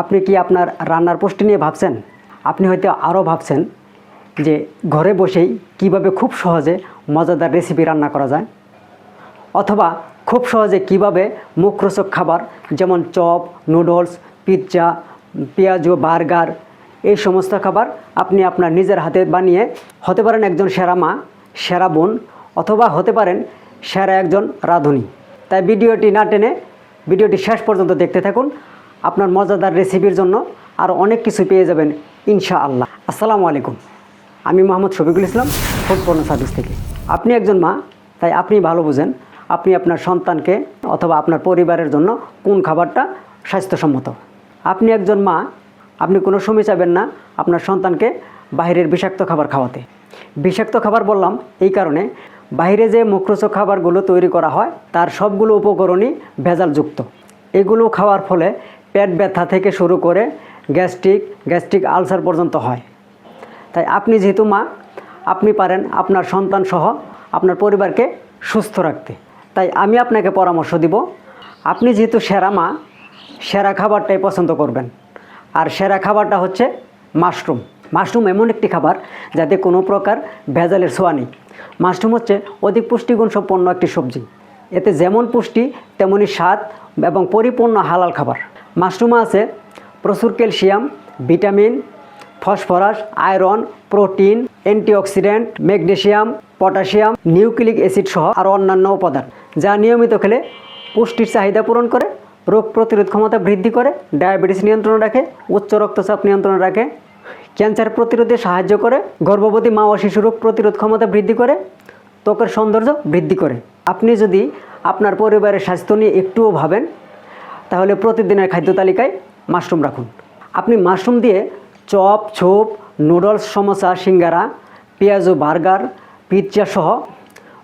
আপনি কি আপনার রান্নার পোস্ট নিয়ে ভাবছেন? আপনি হয়তো আরও ভাবছেন যে ঘরে বসেই কীভাবে খুব সহজে মজাদার রেসিপি রান্না করা যায়? অথবা খুব সহজে কীভাবে মুখরোচক খাবার যেমন চপ, নুডলস, পিৎজা, পেঁয়াজু, বার্গার, এই সমস্ত খাবার আপনি আপনার নিজের হাতে বানিয়ে হতে পারেন একজন সেরা মা, সেরা বোন অথবা হতে পারেন সেরা একজন রাঁধুনি। তাই ভিডিওটি না টেনে ভিডিওটি শেষ পর্যন্ত দেখতে থাকুন। আপনার মজাদার রেসিপির জন্য আর অনেক কিছু পেয়ে যাবেন ইনশা আল্লাহ আসসালামু আলাইকুম। আমি মোহাম্মদ শফিকুল ইসলাম, ফুড পণ্য সার্ভিস থেকে। আপনি একজন মা, তাই আপনি ভালো বুঝেন আপনি আপনার সন্তানকে অথবা আপনার পরিবারের জন্য কোন খাবারটা স্বাস্থ্যসম্মত। আপনি একজন মা, আপনি কোনো সময় চাইবেন না আপনার সন্তানকে বাইরের বিষাক্ত খাবার খাওয়াতে। বিষাক্ত খাবার বললাম এই কারণে বাইরে যে মুখরোচক খাবারগুলো তৈরি করা হয় তার সবগুলো উপকরণই ভেজালযুক্ত। এগুলো খাওয়ার ফলে পেট ব্যথা থেকে শুরু করে গ্যাস্ট্রিক গ্যাস্ট্রিক আলসার পর্যন্ত হয়। তাই আপনি যেহেতু মা, আপনি পারেন আপনার সন্তান সহ আপনার পরিবারকে সুস্থ রাখতে। তাই আমি আপনাকে পরামর্শ দিব, আপনি যেহেতু সেরা মা, সেরা খাবারটাই পছন্দ করবেন। আর সেরা খাবারটা হচ্ছে মাশরুম। মাশরুম এমন একটি খাবার যাতে কোনো প্রকার ভেজালের ছোঁয়া নেই। মাশরুম হচ্ছে অধিক পুষ্টিগুণ সম্পন্ন একটি সবজি। এতে যেমন পুষ্টি, তেমনি স্বাদ এবং পরিপূর্ণ হালাল খাবার। মাশরুমে আছে, প্রচুর calcium, vitamin, phosphorus, iron, protein, antioxidant magnesium potassium, nucleic acid সহ আরও অন্যান্য উপাদান, যা নিয়মিত খেলে পুষ্টির চাহিদা পূরণ করে, রোগ প্রতিরোধ ক্ষমতা বৃদ্ধি করে, ডায়াবেটিস নিয়ন্ত্রণ রাখে, উচ্চ রক্তচাপ নিয়ন্ত্রণ রাখে, ক্যান্সার প্রতিরোধে সাহায্য করে, গর্ভবতী মা ও শিশু রোগ প্রতিরোধ ক্ষমতা বৃদ্ধি করে, ত্বকের সৌন্দর্য বৃদ্ধি করে। আপনি যদি আপনার পরিবারের স্বাস্থ্য নিয়ে একটুও ভাবেন তাহলে প্রতিদিনের খাদ্য তালিকায় মাশরুম রাখুন। আপনি মাশরুম দিয়ে চপ, ছোপ, নুডলস, সমোসা, সিঙ্গারা, পেঁয়াজু, বার্গার, পিৎজা সহ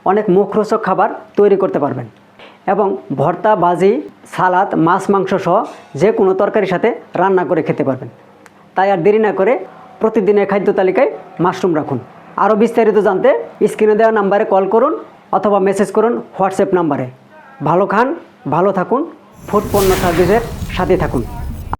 অনেক মুখরোচক খাবার তৈরি করতে পারবেন। এবং ভর্তা, ভাজি, সালাদ, মাছ, মাংস সহ যে কোনো তরকারির সাথে রান্না করে খেতে পারবেন। তাই আর দেরি না করে প্রতিদিনের খাদ্য তালিকায় মাশরুম রাখুন। আরও বিস্তারিত জানতে স্ক্রিনে দেওয়া নাম্বারে কল করুন অথবা মেসেজ করুন হোয়াটসঅ্যাপ নাম্বারে। ভালো খান, ভালো থাকুন। ফুড পণ্য সার্ভিসের সাথে থাকুন।